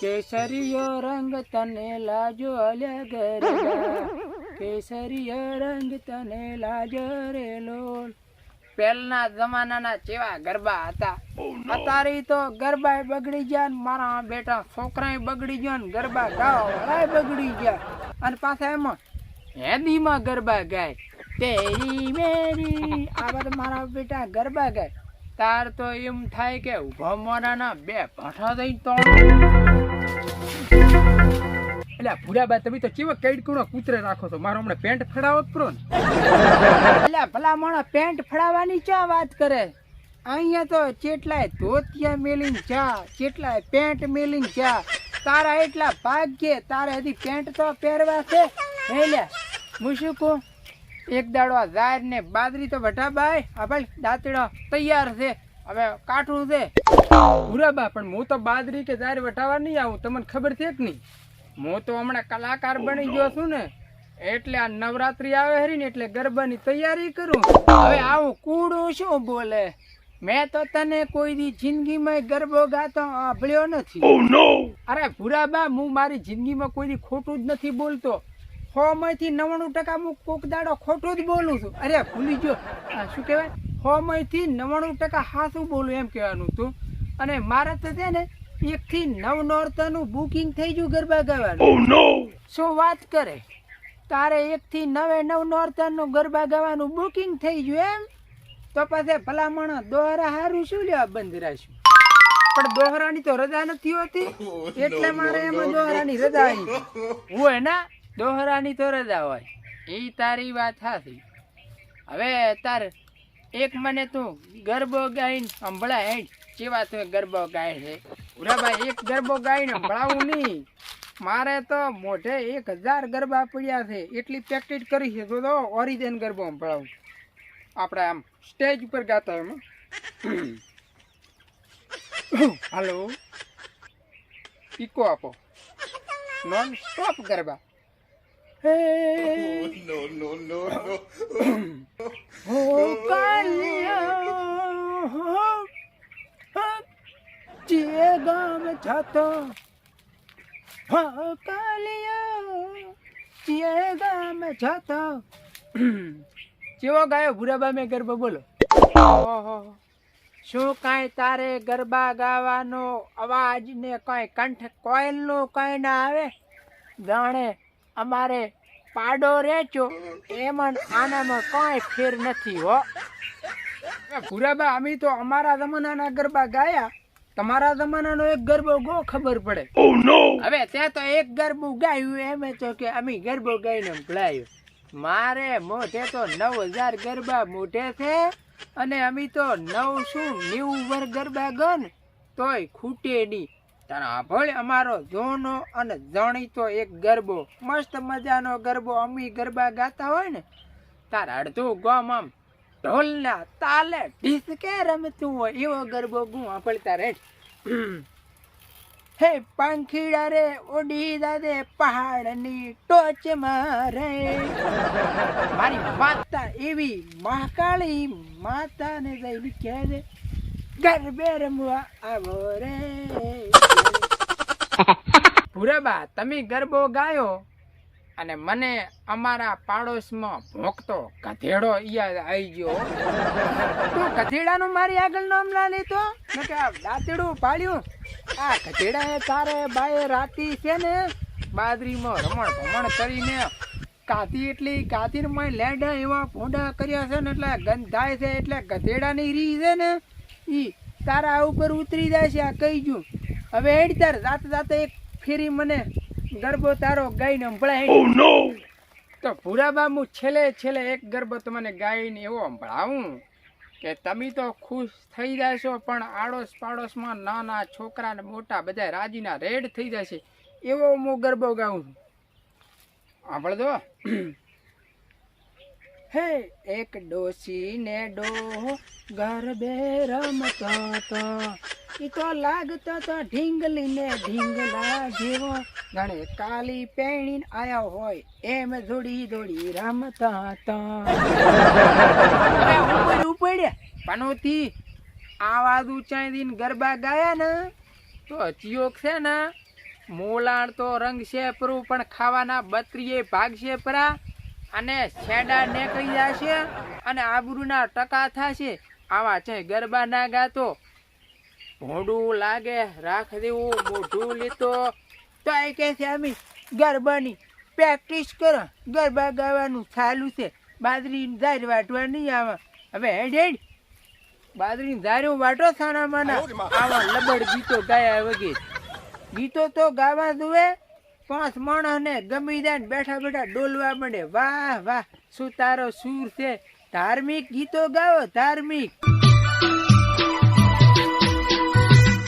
કેસરીયો રંગ તને લાજો અલ્યા કેસરીયો રંગ તને લાજો રે લોલ પહેલના જમાનાના જેવા ગરબા હતા. અત્યારે તો ગરબા બગડી ગયા ને મારા બેટા છોકરાએ બગડી ગયા ને ગરબા ગાવાળાએ બગડી ગયા અને પાછા એમાં હેદીમાં ગરબા ગાય. તેરી મેરી આ બધા મારા બેટા ગરબા ગાય. તાર તો એમ થાય કે ઊભા મોરાના બે ભાઠા થઈ ત્રણ એટલે ભૂરાબા તમે તો કેવો એટલે તારા એટલા પેન્ટ તો પહેરવા છે. હે લે, હું શું એક દાડો આ ને બાદરી તો બાય આ ભાઈ દાંતડો તૈયાર છે. હવે કાઠું છે. ભૂરાબા પણ હું તો બાદરી કે ઝાર વટાવા નહીં આવું તમને ખબર છે કે નહીં? હું તો હમણાં કલાકાર બની ગયો છું ને એટલે આ નવરાત્રી આવે હરી ને એટલે ગરબાની તૈયારી કરું. હવે આવું કૂડું શું બોલે? મેં તો તને કોઈ દી જિંદગીમાં ગરબો ગાતો આભળ્યો નથી. અરે ભૂરાબા હું મારી જિંદગીમાં કોઈ દી ખોટું જ નથી બોલતો. સો માંથી નવ્વાણું ટકા હું કોક દાડો ખોટું જ બોલું છું. અરે ભૂલી ગયો. શું કહેવાય? સો માંથી નવ્વાણું ટકા હાસું બોલું એમ કહેવાનું તું. અને મારે તો છે ને એક થી નવ નોરતાનું બુકિંગ થઈ ગયું ગરબા ગાવાનું. શું વાત કરે? તારે એક થી નવે નવ નોરતાનું ગરબા ગાવાનું બુકિંગ થઈ ગયું એમ? તો પછી ભલામણ દોહરા હારું શું લેવા બંધ રાખ્યું? પણ દોહરાની તો રજા નથી હોતી. એટલે મારે એમાં દોહરાની રજા આવી. હોય ના દોહરાની તો રજા હોય. એ તારી વાત સાચી. હવે તાર એક મને તું ગરબો ગાઈને સંભળાય. કેવા તું ગરબો ગાય છે? ઉરાભાઈ, એક ગરબો ગાઈને ભણાવું નહીં. મારે તો મોઢે એક હજાર ગરબા પડ્યા છે. એટલી પ્રેક્ટિસ કરી છે તો ઓરિજિન ગરબો ભણાવું. આપણે આમ સ્ટેજ ઉપર ગાતા એમ. હાલો ઈકો આપો. નોન સ્ટોપ ગરબા હે હો કાલિયા હો જે છતો હો કાલિયા જે ગામ છતો ગાયો ભૂરાબા મેં ગરબા બોલો? શું કાંઈ તારે ગરબા ગાવાનો અવાજ ને કઈ કંઠ કોયલનું કઈ ના આવે? જાણે અમારે પાડો રેચો એમાં આનામાં કઈ ફેર નથી હો. ભૂરાબા, અમે તો અમારા જમાનાના ગરબા ગાયા. તમારા જમાનાનો એક ગરબો ગો ખબર પડે. હવે ત્યાં તો એક ગરબું ગાયું એમ તો કે અમે ગરબો ગાઈને ભળાયું. મારે મોઢે તો નવ હજાર ગરબા મોઢે છે અને અમે તો નવ શું નેવું વર ગરબા ગન તોય ખૂટે નહીં. તારા ભળ અમારો જોનો અને જાણીતો એક ગરબો. મસ્ત મજાનો ગરબો અમી ગરબા ગાતા હોય ને. તાર અડધું ગોમ આમ ઢોલના તાલે ઢીસકે રમતું હોય એવો ગરબો ગુવા પડતા રે હે પાંખીડા રે ઓડી દાદે પહાડની ટોચ મારે મારી માતા એવી મહાકાળી માતાને જઈને કહે છે ગરબે રમવા આવો રે. ભૂરાબા તમે ગરબો ગાયો? અને મને અમારા પાડોશમાં ભોગતો ગધેડો યાદ આવી ગયો તું ગધેડાનું મારી આગળ નામ ના મેં કે આ દાંતેડું પાડ્યું. આ ગધેડાએ તારે બાએ રાતી છે ને, બાદરીમાં રમણ ભમણ કરીને કાતી એટલી કાધીમાં લેડા એવા ભોંડા કર્યા છે ને, એટલે ગંધાય છે, એટલે ગધેડાની રી છે ને એ તારા ઉપર ઉતરી જાય છે, આ કહી ગયું. હવે એડ તાર જાતે જાતે એક ફેરી મને ગરબો તારો ગાઈને સંભળાય તો ભૂરાબા હું છેલ્લે છેલ્લે એક ગરબો તમને ગાઈને એવો સંભળાવું કે તમે તો ખુશ થઈ જશો પણ આડોશ પાડોશમાં નાના છોકરા ને મોટા બધા રાજીના રેડ થઈ જશે. એવો હું ગરબો ગાઉં સાંભળજો. હે એક ડોસી ને ડો ગરબે રમતો તો. ઈ તો લાગતો તો ઢીંગલી ને ઢીંગલા જેવો. જાણે કાલી પેણી આયા હોય, એમ જોડી જોડી રમતા હતા. ઉપડ્યા, પનોતી આવાજ ઊંચાઈ દીન ગરબા ગાયા ને, તો ચિયોક છે ને, મોલાણ તો રંગ છે પરું, પણ ખાવાના બત્રીએ ભાગ છે પરા, અને છેડા નીકળી જશે, અને આબરૂના ટકા થશે. આવા છે ગરબા ના ગાતો. ભોંડું લાગે રાખ દેવું મોઢું લીધો. તો એ કહે છે અમે ગરબાની પ્રેક્ટિસ કરો. ગરબા ગાવાનું ચાલુ છે. બાજરી ધાર વાટવા નહીં આવે. હવે હેડ હેડ. બાજરી ઝારું વાટો સાના માના આવા લબડ ગીતો ગાયા વગેરે. ગીતો તો ગાવા દુએ પાંચ માણસને ગમી જાય ને બેઠા બેઠા ડોલવા મળે વાહ વાહ શું તારો સૂર છે. ધાર્મિક ગીતો ગાઓ ધાર્મિક.